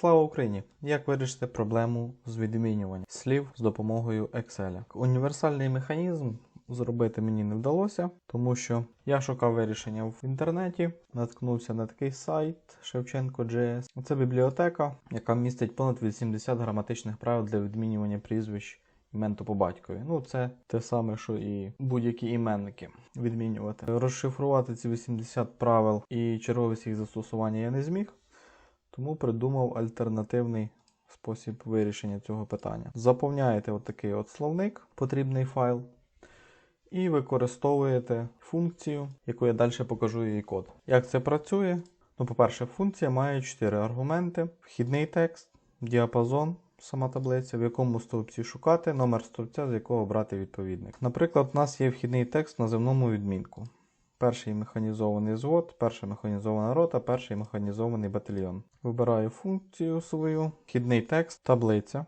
Слава Україні! Як вирішити проблему з відмінюванням слів з допомогою Excel? Універсальний механізм зробити мені не вдалося, тому що я шукав вирішення в інтернеті, наткнувся на такий сайт Шевченко.js. Це бібліотека, яка містить понад 80 граматичних правил для відмінювання прізвищ імен по батькові. Ну, це те саме, що і будь-які іменники відмінювати. Розшифрувати ці 80 правил і черговість їх застосування я не зміг. Тому придумав альтернативний спосіб вирішення цього питання. Заповняєте отакий от словник, потрібний файл, і використовуєте функцію, яку я далі покажу її код. Як це працює? Ну, по-перше, функція має 4 аргументи: вхідний текст, діапазон, сама таблиця, в якому стовпці шукати, номер стовпця, з якого брати відповідник. Наприклад, у нас є вхідний текст на земному відмінку. Перший механізований звод, перша механізована рота, перший механізований батальйон. Вибираю функцію свою, вхідний текст, таблиця.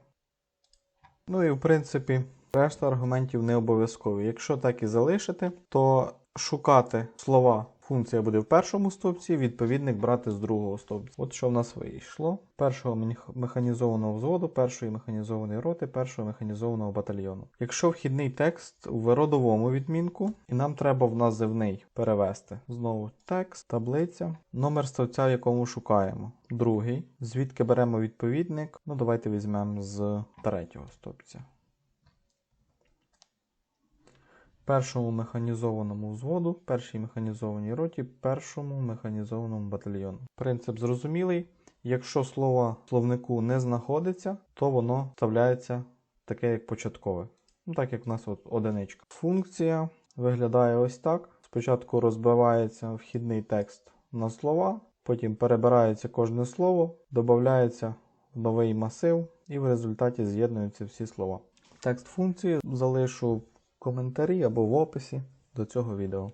Ну і в принципі, решта аргументів не обов'язкові. Якщо так і залишити, то шукати слова функція буде в першому стовпці, відповідник брати з другого стовпця. От що в нас вийшло: першого механізованого взводу, першої механізованої роти, першого механізованого батальйону. Якщо вхідний текст в родовому відмінку, і нам треба в називний перевести. Знову текст, таблиця, номер стовпця, в якому шукаємо. Другий. Звідки беремо відповідник? Ну, давайте візьмемо з третього стовпця. Першому механізованому взводу, першій механізованій роті, першому механізованому батальйону. Принцип зрозумілий. Якщо слово словнику не знаходиться, то воно вставляється таке як початкове. Ну, так як в нас от одиничка. Функція виглядає ось так. Спочатку розбивається вхідний текст на слова, потім перебирається кожне слово, додається в новий масив, і в результаті з'єднуються всі слова. Текст функції залишу коментарі або в описі до цього відео.